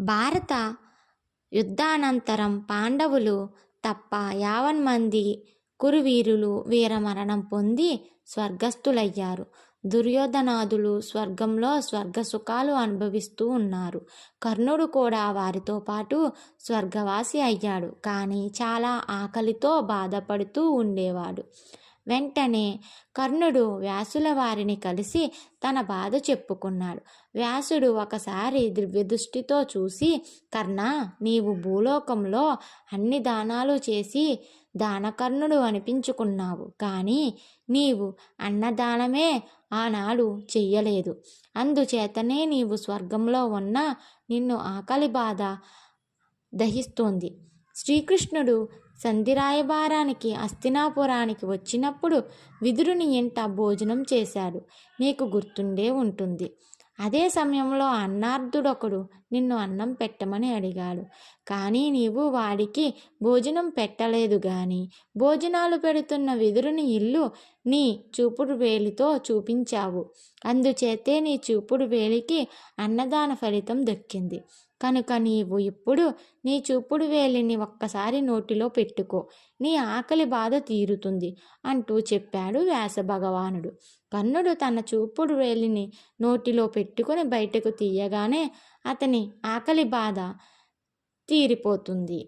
భారత యుద్ధానంతరం పాండవులు తప్ప యావన్ మంది కురువీరులు వీరమరణం పొంది స్వర్గస్థులయ్యారు. దుర్యోధనాదులు స్వర్గంలో స్వర్గ సుఖాలు అనుభవిస్తూ ఉన్నారు. కర్ణుడు కూడా వారితో పాటు స్వర్గవాసి అయ్యాడు. కానీ చాలా ఆకలితో బాధపడుతూ ఉండేవాడు. వెంటనే కర్ణుడు వ్యాసుల వారిని కలిసి తన బాధ చెప్పుకున్నాడు. వ్యాసుడు ఒకసారి దివ్యదృష్టితో చూసి కర్ణ నీవు భూలోకంలో అన్ని దానాలు చేసి దానకర్ణుడు అనిపించుకున్నావు. కానీ నీవు అన్నదానమే ఆనాడు చెయ్యలేదు. అందుచేతనే నీవు స్వర్గంలో ఉన్న నిన్ను ఆకలి బాధ దహిస్తోంది. శ్రీకృష్ణుడు సంధిరాయబారానికి అస్తినాపురానికి వచ్చినప్పుడు విదురుని ఇంట భోజనం చేశాడు. నీకు గుర్తుండే ఉంటుంది. అదే సమయంలో అన్నార్థుడొకడు నిన్ను అన్నం పెట్టమని అడిగాడు. కానీ నీవు వాడికి భోజనం పెట్టలేదు గాని భోజనాలు పెడుతున్న విదురుని ఇల్లు నీ చూపుడు వేలితో చూపించావు. అందుచేతే నీ చూపుడు వేలికి అన్నదాన ఫలితం దక్కింది. కనుక నీవు ఇప్పుడు నీ చూపుడు వేలిని ఒక్కసారి నోటిలో పెట్టుకో. నీ ఆకలి బాధ తీరుతుంది అంటూ చెప్పాడు వ్యాస భగవానుడు. కర్ణుడు తన చూపుడు వేలిని నోటిలో పెట్టు పెట్టుకొని బయటకు తీయగానే అతని ఆకలి బాధ తీరిపోతుంది.